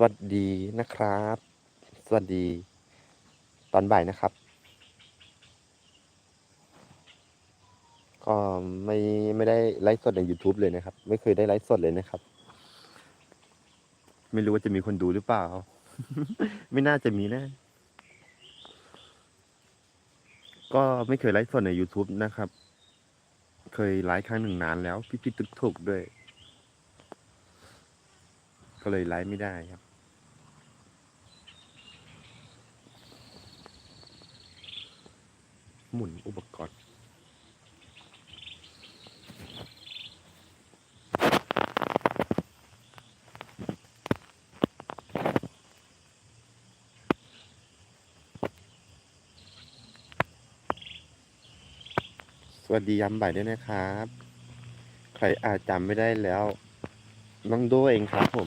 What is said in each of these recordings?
สวัสดีนะครับ สวัสดี ตอนบ่ายนะครับ ก็ไม่ไม่ได้ไลฟ์สดใน YouTube เลยนะครับ ไม่เคยได้ไลฟ์สดเลยนะครับ ไม่รู้ว่าจะมีคนดูหรือเปล่า ไม่น่าจะมีนะ ก็ไม่เคยไลฟ์สดใน YouTube นะครับ เคยไลฟ์ครั้งหนึ่งนานแล้ว พี่พี่ตึกถูกด้วยก็เลยไลฟ์ไม่ได้ครับ หมุนอุปกรณ์สวัสดียามบ่ายด้วยนะครับ ใครอาจจำไม่ได้แล้ว น้องโดเองครับผม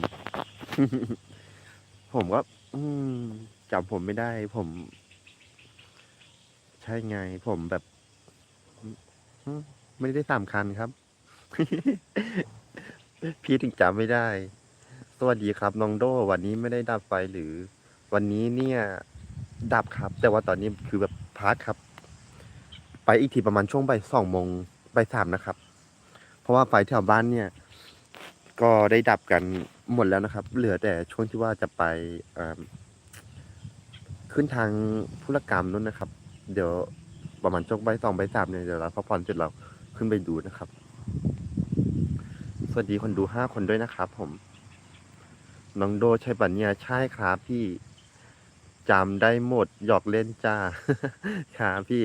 ผมก็จำผมไม่ได้ผม ใช่ไงผมแบบ ไม่ได้สำคัญครับ พี่ถึงจำไม่ได้ สวัสดีครับน้องโด วันนี้ไม่ได้ดับไฟหรือ วันนี้เนี่ย ดับครับ แต่ว่าตอนนี้คือแบบพักครับ ไปอีกทีประมาณช่วงบ่ายสองโมงบ่ายสามนะครับ เพราะว่าไฟแถวบ้านเนี่ย ก็ได้ดับกันหมดแล้วนะครับ เหลือแต่ช่วงที่ว่าจะไปขึ้นทางธุรกรรมนู้นนะครับ เดี๋ยวประมาณช่วงบ่ายสองใบสามเนี่ยเดี๋ยวเราพักผ่อนเสร็จเราขึ้นไปดูนะครับ สวัสดีคนดูห้าคนด้วยนะครับ ผมน้องโดใช่ปัญญาใช่ครับพี่จำได้หมดหยอกเล่นจ้าครับพี่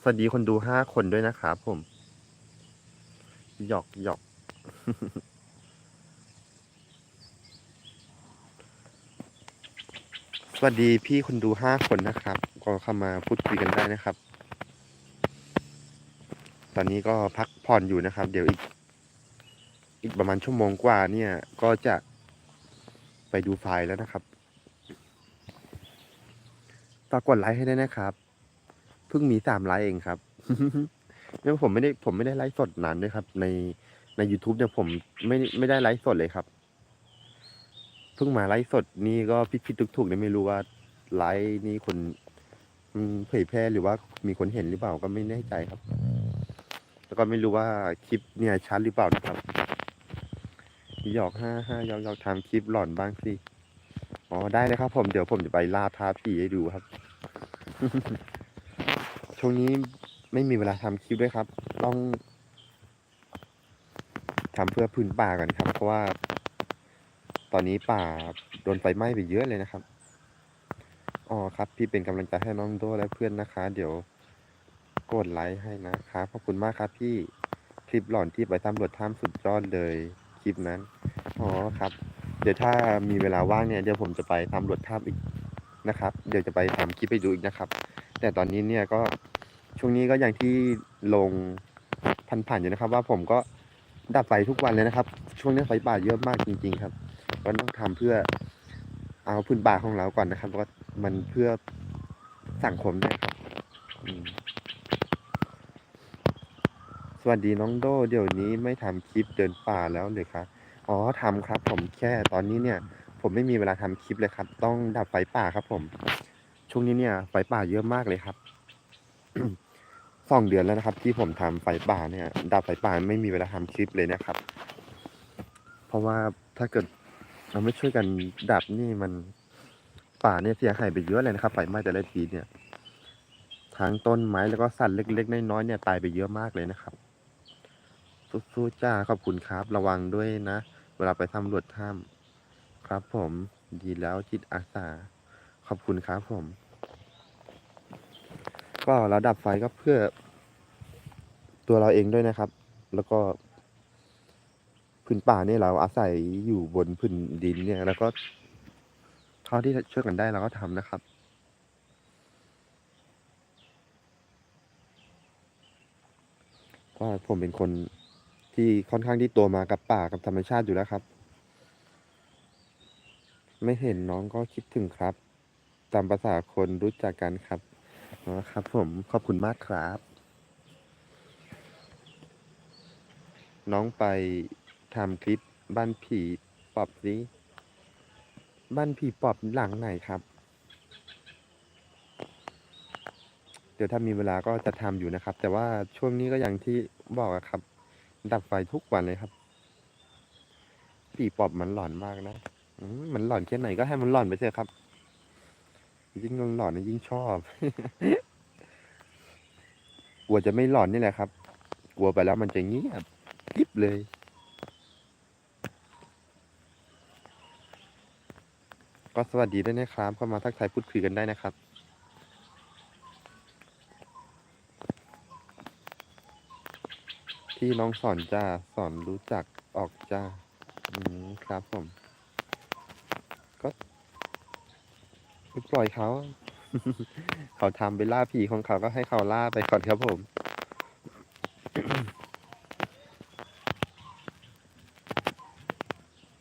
สวัสดีคนดูห้าคนด้วยนะครับผมหยอกหยอกสวัสดีพี่คนดูห้าคนนะครับ ก็เข้ามาพูดคุยกันได้นะครับ ตอนนี้ก็พักผ่อนอยู่นะครับ เดี๋ยวอีก อีกประมาณชั่วโมงกว่าเนี่ย ก็จะไปดูไฟล์แล้วนะครับฝากกดไลค์ให้ด้วยนะครับ เพิ่งมีสามไลค์เองครับเนี่ยผมไม่ได้ผมไม่ได้ไลฟ์สดนานด้วยครับ ในใน YouTube เนี่ยผมไม่ไม่ได้ไลฟ์สดเลยครับ เพิ่งมาไลฟ์สดนี่ก็พิดพิดทุกถูกๆเนี่ยไม่รู้ว่าไลฟ์นี่คน เผยแพร่หรือว่ามีคนเห็นหรือเปล่าก็ไม่แน่ใจครับ แล้วก็ไม่รู้ว่าคลิปเนี่ยชัดหรือเปล่านะครับหยอกห้าห้าหยอกหยอกทำคลิปหลอนบ้างสิอ๋อได้เลยครับ ผมเดี๋ยวผมจะไปล่าท้าผีให้ดูครับ ช่วงนี้ไม่มีเวลาทำคลิปด้วยครับ ต้องทำเพื่อพื้นป่ากันครับ เพราะว่า ตอนนี้ป่าโดนไฟไหม้ไปเยอะเลยนะครับ อ๋อครับพี่เป็นกำลังใจให้น้องโดและเพื่อนนะคะ เดี๋ยวกดไลค์ให้นะครับขอบคุณมากครับพี่คลิปหลอนที่ไปตำรวจถ้ำสุดยอดเลยคลิปนั้นอ๋อครับ เดี๋ยวถ้ามีเวลาว่างเนี่ยเดี๋ยวผมจะไปตำรวจถ้ำอีกนะครับ เดี๋ยวจะไปทำคลิปไปดูอีกนะครับ แต่ตอนนี้เนี่ยก็ช่วงนี้ก็อย่างที่ลงผ่านๆอยู่นะครับ ว่าผมก็ดับไฟทุกวันเลยนะครับ ช่วงนี้ไฟป่าเยอะมากจริง ๆ ครับ ก็ต้องทำเพื่อเอาพื้นป่าของเราก่อนนะครับแล้วก็ มันเพื่อสังคมได้ครับสวัสดีน้องโดเดี๋ยวนี้ไม่ทำคลิปเดินป่าแล้วเลยครับอ๋อทำครับ ผมแค่ตอนนี้เนี่ย ผมไม่มีเวลาทำคลิปเลยครับ ต้องดับไฟป่าครับ ผม ช่วงนี้เนี่ย ไฟป่าเยอะมากเลยครับสองเดือนแล้วนะครับ ที่ผมทำไฟป่าเนี่ย ดับไฟป่าไม่มีเวลาทำคลิปเลยนะครับ เพราะว่าถ้าเกิดเราไม่ช่วยกันดับนี่มัน ป่าเนี่ยเสียหายไปเยอะเลยนะครับไฟไหม้แต่ละทีเนี่ยทั้งต้นไม้แล้วก็สัตว์เล็ก ๆ น้อยๆเนี่ยตายไปเยอะมากเลยนะครับสู้ๆจ้าขอบคุณครับ ระวังด้วยนะ เวลาไปสำรวจถ้ำครับผมดีแล้วจิตอาสา ขอบคุณครับผม ก็เราดับไฟก็เพื่อ ตัวเราเองด้วยนะครับ แล้วก็พื้นป่าเนี่ยเราอาศัยอยู่บนพื้นดินเนี่ย แล้วก็ เท่าที่ช่วยกันได้เราก็ทำนะครับ ก็ผมเป็นคนที่ค่อนข้างที่ตัวมากับป่ากับธรรมชาติอยู่แล้วครับ ไม่เห็นน้องก็คิดถึงครับ ตามภาษาคนรู้จักกันครับอ๋อครับ ผมขอบคุณมากครับ น้องไปทำคลิปบ้านผีปอบสิ บ้านผีปอบหลังไหนครับ เดี๋ยวถ้ามีเวลาก็จะทำอยู่นะครับ แต่ว่าช่วงนี้ก็อย่างที่บอกอะครับ ดับไฟทุกวันเลยครับผีปอบมันหลอนมากนะมันหลอนแค่ไหนก็ให้มันหลอนไปเถอะครับ ยิ่งหลอนนะยิ่งชอบกลัวจะไม่หลอนนี่แหละครับ กลัวไปแล้วมันจะเงียบกริบเลย ก็สวัสดีด้วยนะครับเข้ามาทักทายพูดคุยกันได้นะครับที่น้องสอนจ้าสอนรู้จักออกจ้า อืมครับผม ก็ไม่ปล่อยเขา เขาทำไปล่าผีของเขาก็ให้เขาล่าไปก่อนครับผม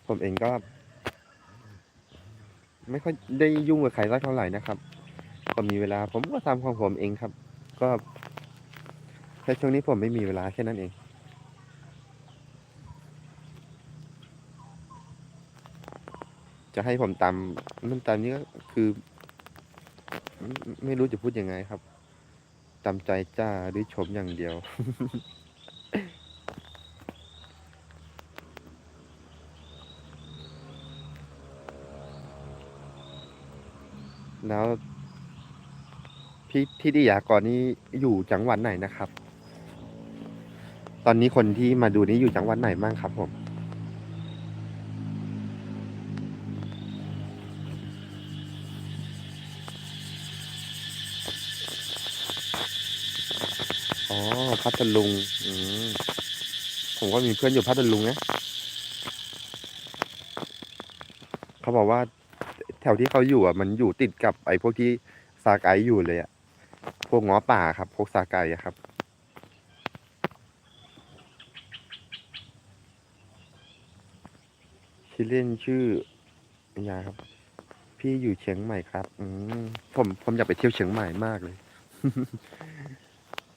ผมเองก็ ไม่ค่อยได้ยุ่งกับใครสักเท่าไหร่นะครับพอมีเวลาผมก็ทำของผมเองครับ ก็แค่ช่วงนี้ผมไม่มีเวลาแค่นั้นเอง จะให้ผมตามนั่นตามนี้ก็คือไม่ไม่รู้จะพูดยังไงครับตามใจจ้าหรือชมอย่างเดียว แล้ว พี่ที่ดิยากรนี่อยู่จังหวัดไหนนะครับ ตอนนี้คนที่มาดูนี่อยู่จังหวัดไหนบ้างครับผมอ๋อพัทลุง อืมผมก็มีเพื่อนอยู่พัทลุงนะเขาบอกว่า ถวที่เขาอยู่อะมันอยู่ติดกับไอ้พวกที่ซาไกอยู่เลยอะพวกง้อป่าครับ พวกซาไกอะครับ ชื่อเล่นชื่อยาครับ พี่อยู่เชียงใหม่ครับ อืมผมผมอยากไปเที่ยวเชียงใหม่มากเลย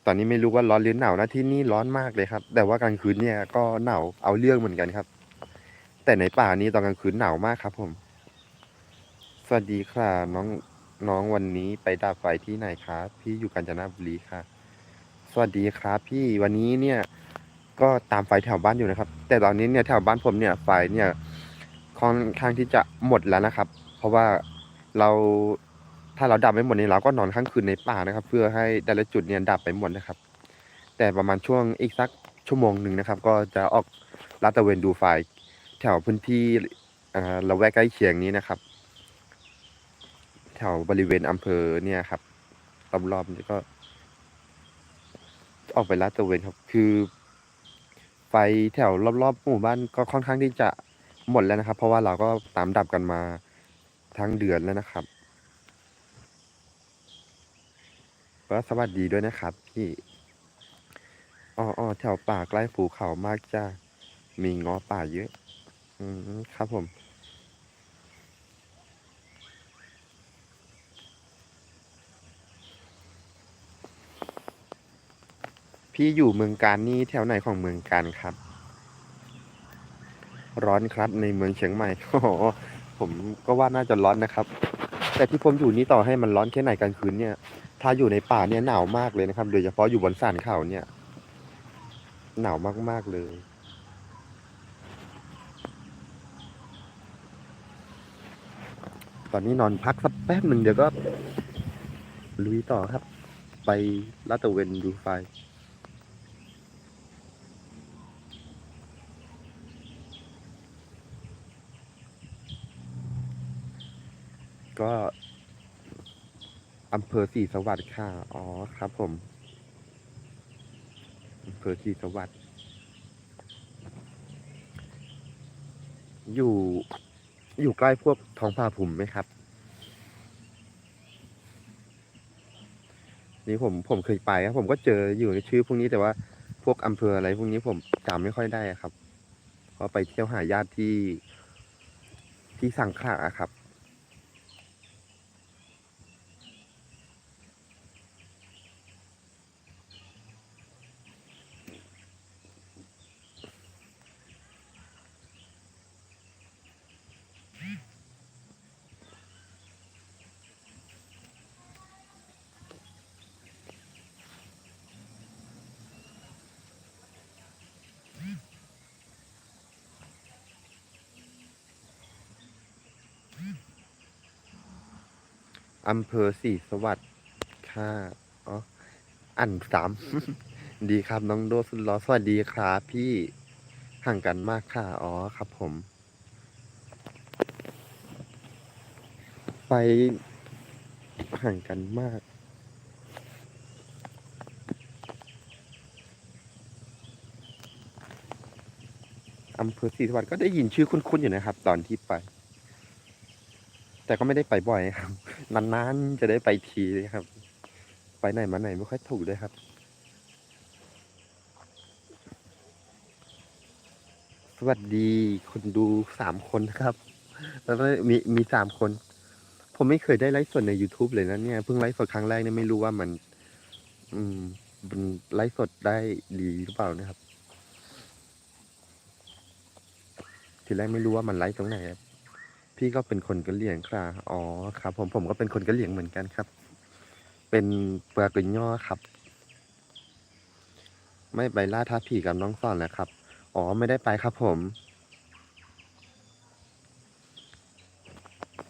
ตอนนี้ไม่รู้ว่าร้อนหรือหนาวนะที่นี่ร้อนมากเลยครับ แต่ว่ากลางคืนเนี่ยก็หนาวเอาเรื่องเหมือนกันครับ แต่ในป่านี้ตอนกลางคืนหนาวมากครับ ผม สวัสดีค่ะ น้องน้องวันนี้ไปดับไฟที่ไหนครับพี่อยู่กาญจนบุรีค่ะ สวัสดีครับ พี่วันนี้เนี่ยก็ตามไฟแถวบ้านอยู่นะครับ แต่ตอนนี้เนี่ยแถวบ้านผมเนี่ยไฟเนี่ยค่อนข้างที่จะหมดแล้วนะครับ เพราะว่าเราถ้าเราดับไม่หมดเนี่ยเราก็นอนค้างคืนในป่านะครับ เพื่อให้แต่ละจุดเนี่ยดับไปหมดนะครับ แต่ประมาณช่วงอีกสักชั่วโมงหนึ่งนะครับ ก็จะออกลาดตระเวนดูไฟแถวพื้นที่อ่าละแวกใกล้เคียงนี้นะครับ แถวบริเวณอำเภอเนี่ยครับรอบๆนี้ก็ ออกไปลาดตระเวนครับ คือ ไฟแถวรอบๆหมู่บ้านก็ค่อนข้างที่จะหมดแล้วนะครับ เพราะว่าเราก็ตามดับกันมาทั้งเดือนแล้วนะครับก็สวัสดีด้วยนะครับพี่อ๋อออแถวป่าใกล้ภูเขามากจ้ามีงาะป่าเยอะ อืมครับผม พี่อยู่เมืองการนี่แถวไหนของเมืองการครับ ร้อนครับในเมืองเชียงใหม่โอ้ผมก็ว่าน่าจะร้อนนะครับ แต่ที่ผมอยู่นี่ต่อให้มันร้อนแค่ไหนกลางคืนเนี่ย ถ้าอยู่ในป่าเนี่ยหนาวมากเลยนะครับ โดยเฉพาะอยู่บนสันเขาเนี่ย หนาวมากๆเลยตอนนี้นอนพักสักแป๊บหนึ่งเดี๋ยวก็ลุยต่อครับ ไปลาดตะเวนดูไฟ ก็อำเภอศรีสวัสดิ์ค่ะ อ๋อครับผมอำเภอศรีสวัสดิ์อยู่ อยู่ใกล้พวกท้องผาภูมิไหมครับ นี่ผมผมเคยไปครับ ผมก็เจออยู่ในชื่อพวกนี้แต่ว่าพวกอำเภออะไรพวกนี้ผมจำไม่ค่อยได้ครับเพราะไปเที่ยวหาญาติที่ที่สังขละอะครับ อำเภอศรีสวัสดิ์ค่ะอ๋ออันสามดีครับ น้องโดสุดล้อสวัสดีครับพี่ห่างกันมากค่ะ อ๋อครับผม ไปห่างกันมาก อำเภอศรีสวัสดิ์ก็ได้ยินชื่อคุ้นๆอยู่นะครับ ตอนที่ไป แต่ก็ไม่ได้ไปบ่อยครับ นานๆจะได้ไปทีเลยครับ ไปไหนมาไหนไม่ค่อยถูกเลยครับ สวัสดีคนดูสามคนนะครับ แล้วก็มีมีสามคน ผมไม่เคยได้ไลฟ์สดใน YouTube เลยนะเนี่ยเพิ่งไลฟ์สดครั้งแรกเนี่ยไม่รู้ว่ามัน อืมมันไลฟ์สดได้ดีหรือเปล่านะครับ ทีแรกไม่รู้ว่ามันไลฟ์ตรงไหนครับ พี่ก็เป็นคนกะเหรี่ยงครับอ๋อครับ ผมผมก็เป็นคนกะเหรี่ยงเหมือนกันครับ เป็นเปลือกกย่อครับ ไม่ไปล่าท้าผีกับน้องซ่อนแล้วครับ อ๋อไม่ได้ไปครับ ผม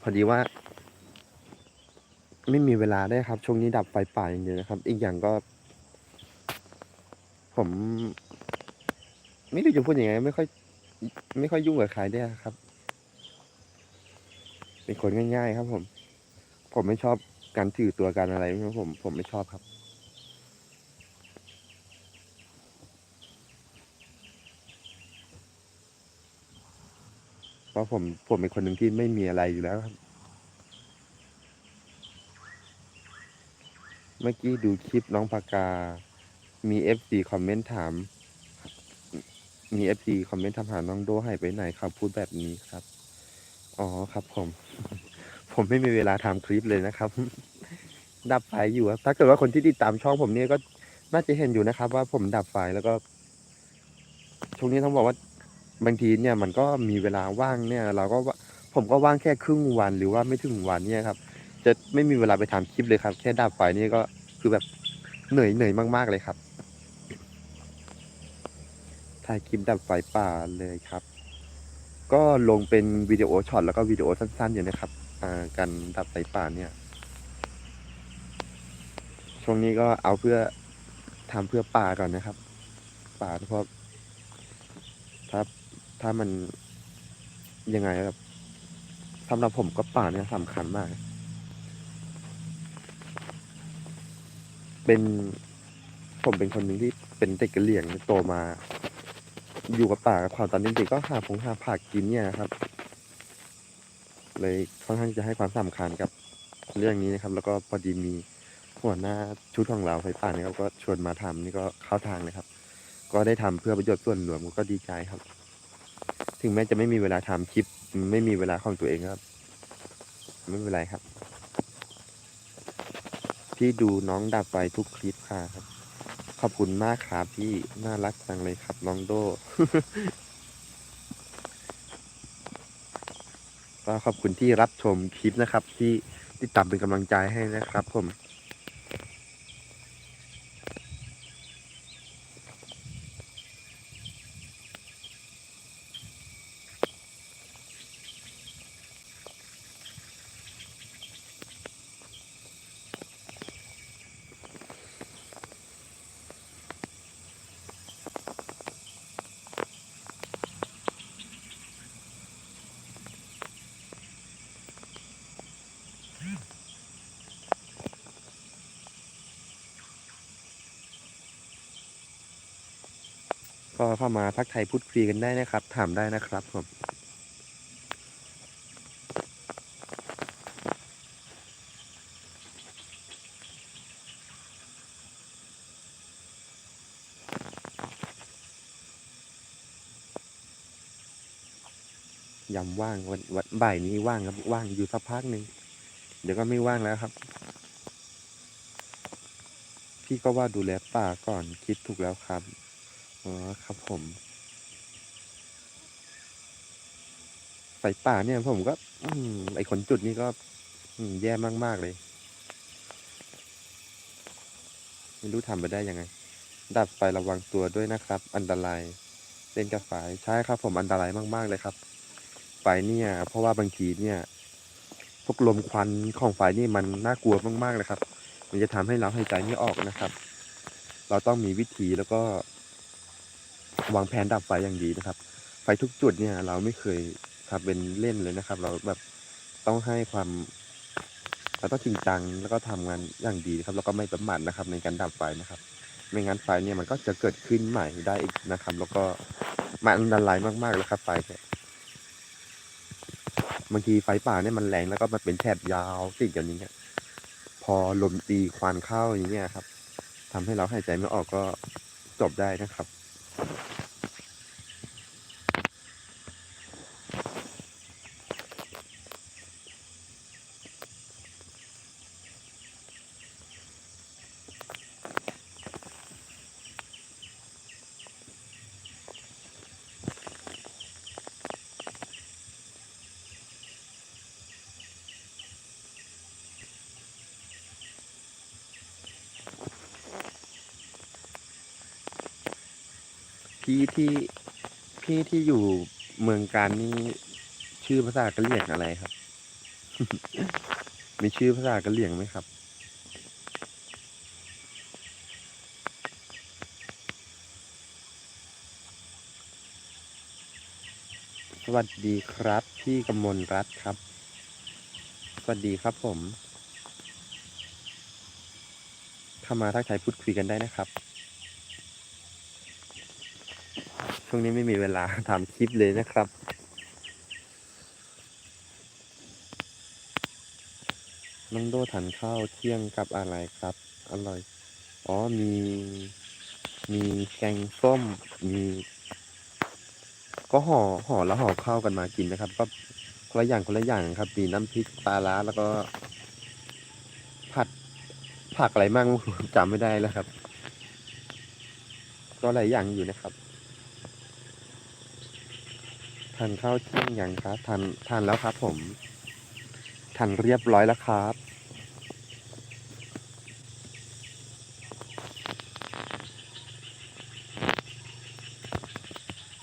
พอดีว่า ไม่มีเวลาได้ครับ ช่วงนี้ดับไฟป่าอย่างเดียวนะครับ อีกอย่างก็ ผม ไม่รู้จะพูดยังไง ไม่ค่อย ไม่ค่อยยุ่งกับใครได้ครับ เป็นคนง่ายๆ ครับ ผม ผมไม่ชอบการถือตัวการอะไรครับผม ผมไม่ชอบครับ เพราะผมผมเป็นคนหนึ่งที่ไม่มีอะไรอยู่แล้วครับ เมื่อกี้ดูคลิปน้องปากกา มีเอฟซีคอมเมนต์ถามมีเอฟซีคอมเมนต์ถามหาน้องโดหายไปไหนครับ พูดแบบนี้ครับ อ๋อครับผม ผมไม่มีเวลาทำคลิปเลยนะครับ ดับไฟอยู่ครับถ้าเกิดว่าคนที่ติดตามช่องผมเนี่ยก็น่าจะเห็นอยู่นะครับ ว่าผมดับไฟแล้วก็ช่วงนี้ต้องบอกว่าบางทีเนี่ยมันก็มีเวลาว่างเนี่ย เราก็ผมก็ว่างแค่ครึ่งวันหรือว่าไม่ถึงวันเนี่ยครับ จะไม่มีเวลาไปทำคลิปเลยครับ แค่ดับไฟนี่ก็คือแบบเหนื่อยเหนื่อยมาก ๆเลยครับถ่ายคลิปดับไฟป่าเลยครับ ก็ลงเป็นวิดีโอช็อตแล้วก็วิดีโอสั้นๆอยู่นะครับการดับไฟป่าเนี่ย ช่วงนี้ก็เอาเพื่อทำเพื่อป่าก่อนนะครับ ป่าเพราะถ้าถ้ามันยังไงแบบสำหรับผมก็ป่าเนี่ยสำคัญมาก เป็นผมเป็นคนหนึ่งที่เป็นเด็กกะเหรี่ยงโตมา อยู่กับป่ากับเขาตอนเด็กๆก็หาผงหาผักกินเนี่ยครับ เลยค่อนข้างจะให้ความสำคัญกับเรื่องนี้นะครับ แล้วก็พอดีมีหัวหน้าชุดของเราไฟป่าเนี่ยครับก็ชวนมาทำนี่ก็เข้าทางเลยครับ ก็ได้ทำเพื่อประโยชน์ส่วนรวมก็ดีใจครับ ถึงแม้จะไม่มีเวลาทำคลิปไม่มีเวลาของตัวเองครับ ไม่เป็นไรครับพี่ดูน้องดับไฟทุกคลิปค่ะครับ ขอบคุณมากครับพี่น่ารักจังเลยครับน้องโดก็ขอบคุณที่รับชมคลิปนะครับ ที่ติดตามเป็นกำลังใจให้นะครับผม ก็เข้ามาทักไทยพูดคุยกันได้นะครับ ถามได้นะครับผมยำว่างวันวันบ่ายนี้ว่างครับว่างอยู่สักพักหนึ่งเดี๋ยวก็ไม่ว่างแล้วครับ พี่ก็ว่าดูแลป่าก่อนคิดถูกแล้วครับ อ๋อครับผมไฟป่าเนี่ยผมก็ อืมไอคนจุดนี่ก็ อืม แย่มาก ๆ เลย ไม่รู้ทำไปได้ยังไง ดับไฟระวังตัวด้วยนะครับ อันตรายเล่นกับไฟใช่ครับ ผมอันตรายมาก ๆ เลยครับ ไฟเนี่ย เพราะว่าบางทีเนี่ยพวกลมควันของไฟนี่มันน่ากลัวมาก ๆ เลยครับ มันจะทำให้เราหายใจไม่ออกนะครับ เราต้องมีวิธีแล้วก็ วางแผนดับไฟอย่างดีนะครับ ไฟทุกจุดเนี่ย เราไม่เคยทำเป็นเล่นเลยนะครับ เราแบบต้องให้ความเราต้องจริงจังแล้วก็ทำงานอย่างดีครับ แล้วก็ไม่ประมาทนะครับ ในการดับไฟนะครับ ไม่งั้นไฟเนี่ยมันก็จะเกิดขึ้นใหม่ได้อีกนะครับ แล้วก็มันอันตรายมากๆเลยครับไฟเนี่ยบางทีไฟป่าเนี่ยมันแรงแล้วก็มันเป็นแถบยาวติดอย่างเงี้ยพอลมตีควันเข้าอย่างเงี้ยครับทำให้เราหายใจไม่ออกก็จบได้นะครับ พี่ที่พี่ที่อยู่เมืองการนี่ชื่อภาษากะเหรี่ยงอะไรครับ มีชื่อภาษากะเหรี่ยงไหมครับ สวัสดีครับ พี่กมลรัตน์ครับ สวัสดีครับผม เข้ามาทักทายพูดคุยกันได้นะครับ ช่วงนี้ไม่มีเวลาทำคลิปเลยนะครับ น้องโดทานข้าวเที่ยงกับอะไรครับ อร่อย อ๋อมี มีแกงส้ม มี ก็ห่อห่อแล้วห่อข้าวกันมากินนะครับ ก็คนละอย่างคนละอย่างครับมีน้ำพริกปลาร้าแล้วก็ ผัดผักอะไรมั่งจำไม่ได้แล้วครับ ก็หลายอย่างอยู่นะครับ ทานข้าวเที่ยงยังครับทานทานแล้วครับผมทานเรียบร้อยแล้วครับ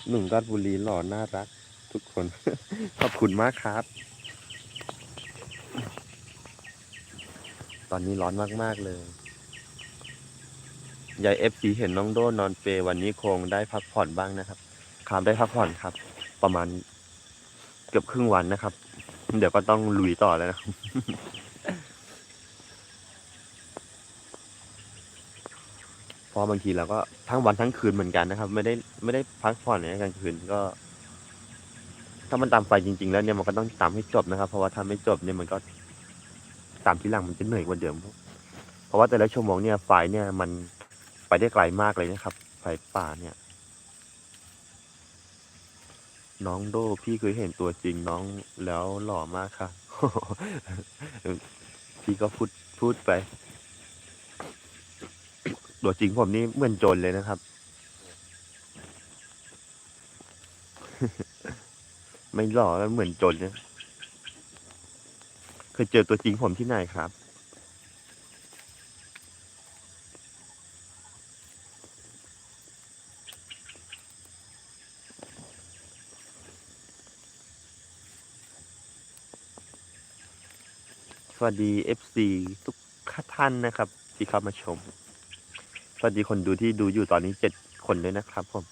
หนุ่มราชบุรีหล่อน่ารัก ทุกคน ขอบคุณมากครับ ตอนนี้ร้อนมาก ๆ เลยยายเอฟซีเห็นน้องโดนอนเปวันนี้คงได้พักผ่อนบ้างนะครับครับได้พักผ่อนครับ ประมาณเกือบครึ่งวันนะครับ เดี๋ยวก็ต้องลุยต่อแล้วนะเพราะบางทีเราก็ทั้งวันทั้งคืนเหมือนกันนะครับ ไม่ได้ไม่ได้พักผ่อนในกลางคืนก็ ถ้ามันตามไฟจริง ๆ แล้วเนี่ยมันก็ต้องตามให้จบนะครับ เพราะว่าถ้าไม่จบเนี่ยมันก็ตามทีหลังมันจะเหนื่อยกว่าเดิมเพราะว่าแต่ละชั่วโมงเนี่ยไฟเนี่ยมันไปได้ไกลมากเลยนะครับไฟป่าเนี่ย น้องโดพี่เคยเห็นตัวจริงน้องแล้วหล่อมากค่ะ พี่ก็พูดพูดไป ตัวจริงผมนี่เหมือนโจรเลยนะครับ ไม่หล่อแล้วเหมือนจรเนี่ยเคยเจอตัวจริงผมที่ไหนครับ วัสดี FC ทุกท่านนะครับ ที่เข้ามาชม สวัสดีคนดูที่ดูอยู่ตอนนี้เจ็ดคนด้วยนะครับผม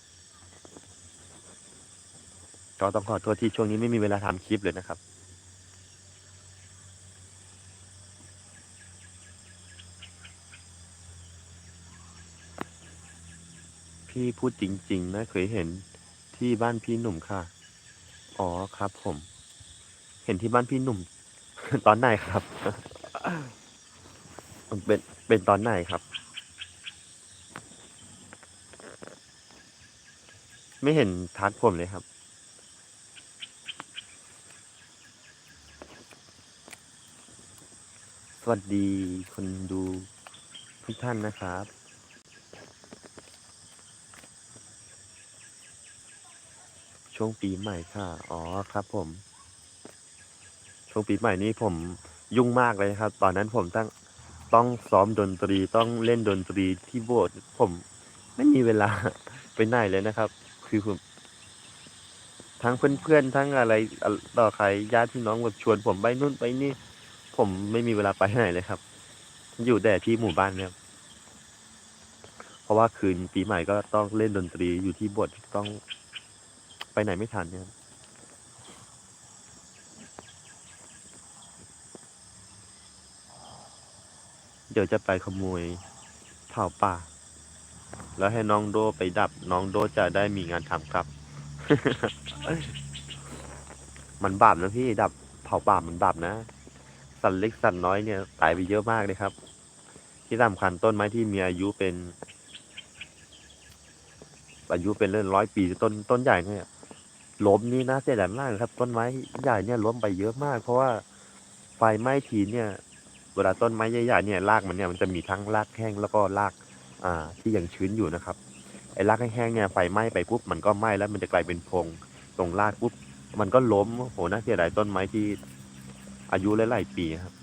ก็ต้องขอโทษที่ช่วงนี้ไม่มีเวลาทำคลิปเลยนะครับ พี่พูดจริงๆไม่เคยเห็นที่บ้านพี่หนุ่มค่ะ อ๋อครับผม เห็นที่บ้านพี่หนุ่ม ตอนไหนครับ เป็นเป็นตอนไหนครับ ไม่เห็นทักผมเลยครับสวัสดีคนดูทุกท่านนะครับ ช่วงปีใหม่ค่ะ อ๋อครับผม ช่วงปีใหม่นี้ผมยุ่งมากเลยครับ ตอนนั้นผมต้องต้องซ้อมดนตรีต้องเล่นดนตรีที่โบสถ์ผมไม่มีเวลาไปไหนเลยนะครับ คือผมทั้งเพื่อนๆทั้งอะไรต่อใครญาติพี่น้องแบบชวน ผมไปนู่นไปนี่ ผมไม่มีเวลาไปไหนเลยครับ อยู่แต่ที่หมู่บ้านเนี่ยเพราะว่าคืนปีใหม่ก็ต้องเล่นดนตรีอยู่ที่โบสถ์ต้องไปไหนไม่ทันเนี่ยครับ เดี๋ยวจะไปขโมยเผาป่า แล้วให้น้องโดไปดับ น้องโดจะได้มีงานทำครับ มันบาปนะพี่ดับเผาป่ามันบาปนะ สัตว์เล็กสัตว์น้อยเนี่ยตายไปเยอะมากเลยครับ ที่สำคัญต้นไม้ที่มีอายุเป็น อายุเป็นเรื่องร้อยปีต้นต้นใหญ่เนี่ยล้มนี่นะเสียดายมากครับ ต้นไม้ใหญ่เนี่ยล้มไปเยอะมาก เพราะว่าไฟไหม้ทีเนี่ย เวลาต้นไม้ใหญ่ๆเนี่ยรากมันเนี่ยมันจะมีทั้งรากแห้งแล้วก็รากอ่าที่ยังชื้นอยู่นะครับไอ้รากแห้งๆเนี่ยไฟไหม้ไปปุ๊บมันก็ไหม้แล้วมันจะกลายเป็นพงตรงรากปุ๊บมันก็ล้มโหน่าเสียดายต้นไม้ที่อายุหลายๆปีครับ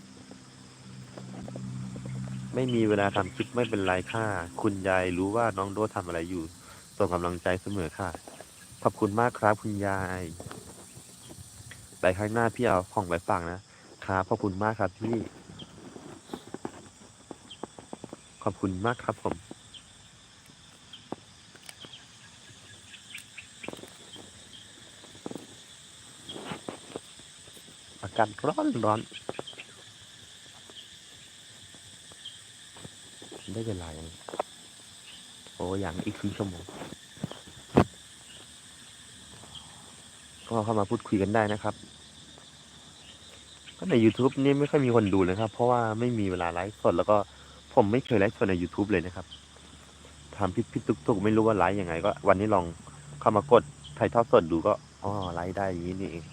ไม่มีเวลาทำคลิปไม่เป็นไรค่ะ คุณยายรู้ว่าน้องโดทำอะไรอยู่ส่งกำลังใจเสมอค่ะ ขอบคุณมากครับคุณยายไปข้างหน้าพี่เอาของไปฝากนะครับขอบคุณมากครับพี่ ขอบคุณมากครับผมอากาศร้อนร้อนได้เวลายังโอ้อย่างอีกครึ่งชั่วโมงก็เข้ามาพูดคุยกันได้นะครับ ก็ใน YouTube นี่ไม่ค่อยมีคนดูเลยครับ เพราะว่าไม่มีเวลาไลฟ์สดแล้วก็ ผมไม่เคยไลฟ์สดใน YouTube เลยนะครับทำพิดพิดตุกตุกไม่รู้ว่าไลฟ์ยังไง ก็วันนี้ลองเข้ามากดถ่ายทอดสดดูก็อ๋อไลฟ์ได้อย่างนี้นี่เอง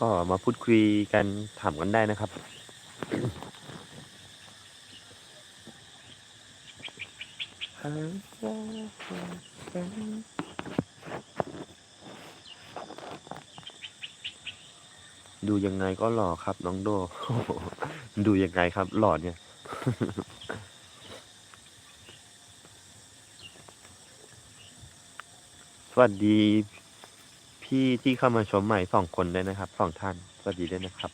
ก็มาพูดคุยกันถามกันได้นะครับ ดูยังไงก็หล่อครับ น้องโด ดูยังไงครับ หล่อเนี่ยสวัสดีพี่ที่เข้ามาชมใหม่สองคนด้วยนะครับสองท่าน สวัสดีด้วยนะครับ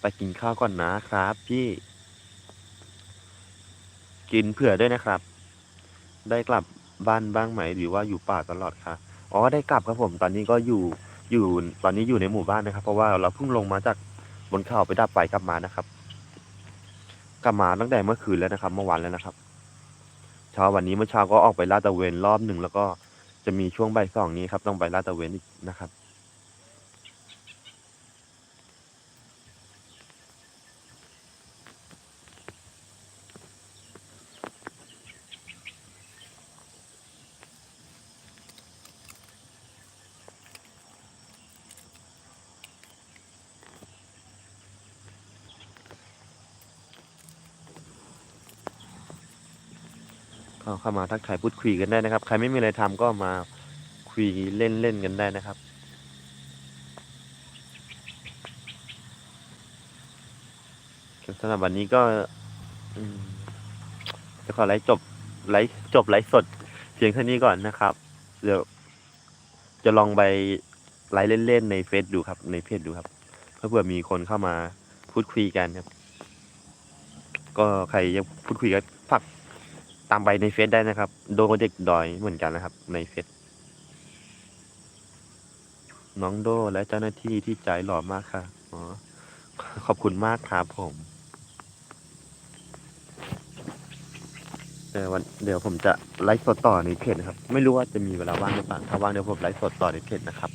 ไปกินข้าวก่อนนะครับพี่ กินเผื่อด้วยนะครับ ได้กลับบ้านบ้างไหมหรือว่าอยู่ป่าตลอดคะอ๋อได้กลับครับผม ตอนนี้ก็อยู่อยู่ตอนนี้อยู่ในหมู่บ้านนะครับ เพราะว่าเราเพิ่งลงมาจากบนเขาไปดับไฟกลับมานะครับ กลับมาตั้งแต่เมื่อคืนแล้วนะครับ เมื่อวานแล้วนะครับเช้าวันนี้เมื่อเช้าก็ออกไปลาดตระเวนรอบหนึ่งแล้วก็จะมีช่วงบ่ายสองนี้ครับ ต้องไปลาดตระเวนอีกนะครับ ก็ เข้ามาทักทายพูดคุยกันได้นะครับ ใครไม่มีอะไรทำก็มาคุยเล่นเล่นกันได้นะครับ สำหรับวันนี้ก็จะขอไลฟ์จบไลฟ์จบไลฟ์สดเพียงเท่านี้ก่อนนะครับ เดี๋ยวจะลองไปไลฟ์เล่นๆในเฟซดูครับ ในเพจดูครับเพื่อเผื่อมีคนเข้ามาพูดคุยกันครับ ก็ใครยังพูดคุยกันฝาก ตามไปในเฟซได้นะครับ โดเด็กดอยเหมือนกันนะครับ ในเฟซน้องโดและเจ้าหน้าที่ที่ใจหล่อมากค่ะอ๋อขอบคุณมากครับผมเดี๋ยววันเดี๋ยวผมจะไลฟ์สดต่อในเพจนะครับ ไม่รู้ว่าจะมีเวลาว่างหรือเปล่าถ้าว่างเดี๋ยวผมไลฟ์สดต่อในเพจนะครับ